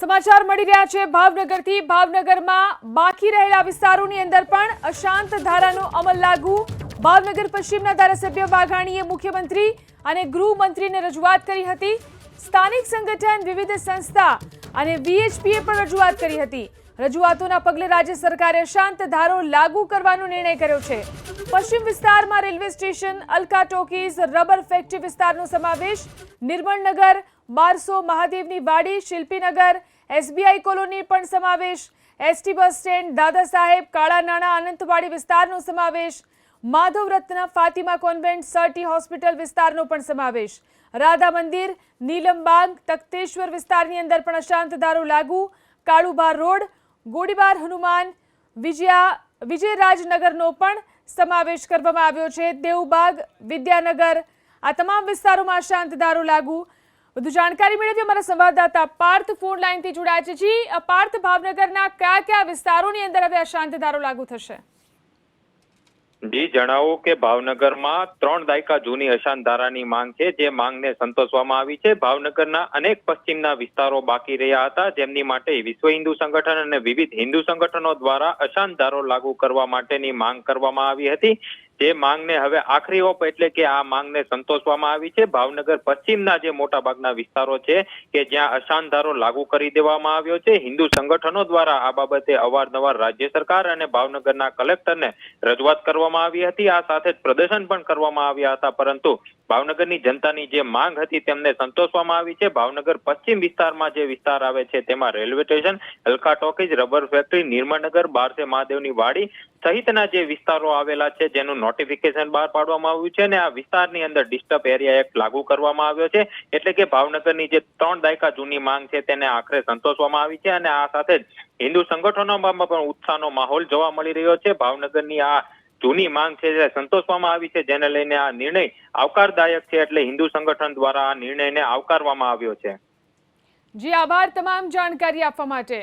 સમાચાર મળી રહ્યા છે ભાવનગરથી. ભાવનગરમાં બાકી રહેલા વિસ્તારોની અંદર પણ અશાંત ધારાનો અમલ લાગુ. ભાવનગર પશ્ચિમના ધારાસભ્ય વાઘાણીએ મુખ્યમંત્રી અને ગૃહમંત્રીને રજૂઆત કરી હતી. સ્થાનિક સંગઠન, વિવિધ સંસ્થા અને વીએચપીએ પણ રજૂઆત કરી હતી. રજૂઆતોના પગલે રાજ્ય સરકારે અશાંત ધારો લાગુ કરવાનો નિર્ણય કર્યો છે. પશ્ચિમ વિસ્તારમાં railway station, Alka talkies, rubber factory વિસ્તારનો સમાવેશ નિર્મળનગર બારસો મહાદેવની વાડી, શિલ્પીનગર, એસબીઆઈ કોલોની પણ સમાવેશ. ST bus stand, Dada Saheb, કાળા નાણા, અનંતવાડી વિસ્તારનો સમાવેશ. માધવ રત્ન ફાતિમા કોન્વેન્ટ, સરટી હોસ્પિટલ વિસ્તારનો પણ સમાવેશ. રાધા મંદિર નીલમબાગ તખતેશ્વર વિસ્તારની અંદર પણ અશાંત ધારો લાગુ. કાળુબાર રોડ, ગોળીબાર હનુમાન, વિજયા, વિજયરાજનગરનો પણ સમાવેશ કરવામાં આવ્યો છે. દેવબાગ, વિદ્યાનગર, આ તમામ વિસ્તારોમાં અશાંત ધારો લાગુ. વધુ જાણકારી મેળવીએ અમારા સંવાદદાતા પાર્થ ફોન લાઈનથી જોડાયા છે. જી પાર્થ, ભાવનગરના કયા કયા વિસ્તારોની અંદર હવે અશાંત ધારો લાગુ થશે? જી, જણાવો કે ભાવનગરમાં ત્રણ દાયકા જૂની અશાંત ધારાની માંગ છે. જે માંગને સંતોષવામાં આવી છે. ભાવનગરના અનેક પશ્ચિમના વિસ્તારો બાકી રહ્યા હતા. જેમની માટે વિશ્વ હિન્દુ સંગઠન અને વિવિધ હિન્દુ સંગઠનો દ્વારા અશાંત ધારો લાગુ કરવા માટેની માંગ કરવામાં આવી હતી. જે માંગને હવે આખરી ઓપ એટલે કે આ માંગને સંતોષવામાં આવી છે. ભાવનગર પશ્ચિમના જે મોટા ભાગના વિસ્તારો છે કે જ્યાં અશાંતારો લાગુ કરી દેવામાં આવ્યો છે, હિન્દુ સંગઠનો દ્વારા આ બાબતે અવારનવાર રાજ્ય સરકાર અને ભાવનગરના કલેક્ટરને રજૂઆત કરવામાં આવી હતી. આ સાથે જ પ્રદર્શન પણ કરવામાં આવ્યા હતા, પરંતુ ભાવનગરની જનતાની જે માંગ હતી તેમને સંતોષવામાં આવી છે. ભાવનગર પશ્ચિમ વિસ્તારમાં જે વિસ્તાર આવે છે તેમાં રેલવે સ્ટેશન, હલકા ટોકીજ રબર ફેક્ટરી નિર્મળનગર બારસે મહાદેવની વાડી સહિતના જે વિસ્તારો આવેલા છે જેનું નોટિફિકેશન બહાર પાડવામાં આવ્યું છે અને આ વિસ્તારની અંદર ડિસ્ટર્બ એરિયા એક્ટ લાગુ કરવામાં આવ્યો છે. એટલે કે ભાવનગરની જે ત્રણ દાયકા જૂની માંગ છે તેને આખરે સંતોષવામાં આવી છે અને આ સાથે જ હિન્દુ સંગઠનોમાં પણ ઉત્સાહનો માહોલ જોવા મળી રહ્યો છે. ભાવનગરની આ જૂની માંગ છે જે સંતોષવામાં આવી છે, જેને લઈને આ નિર્ણય આવકારદાયક છે એટલે હિન્દુ સંગઠન દ્વારા આ નિર્ણયને આવકારવામાં આવ્યો છે. જી, આભાર તમામ જાણકારી આપવા માટે.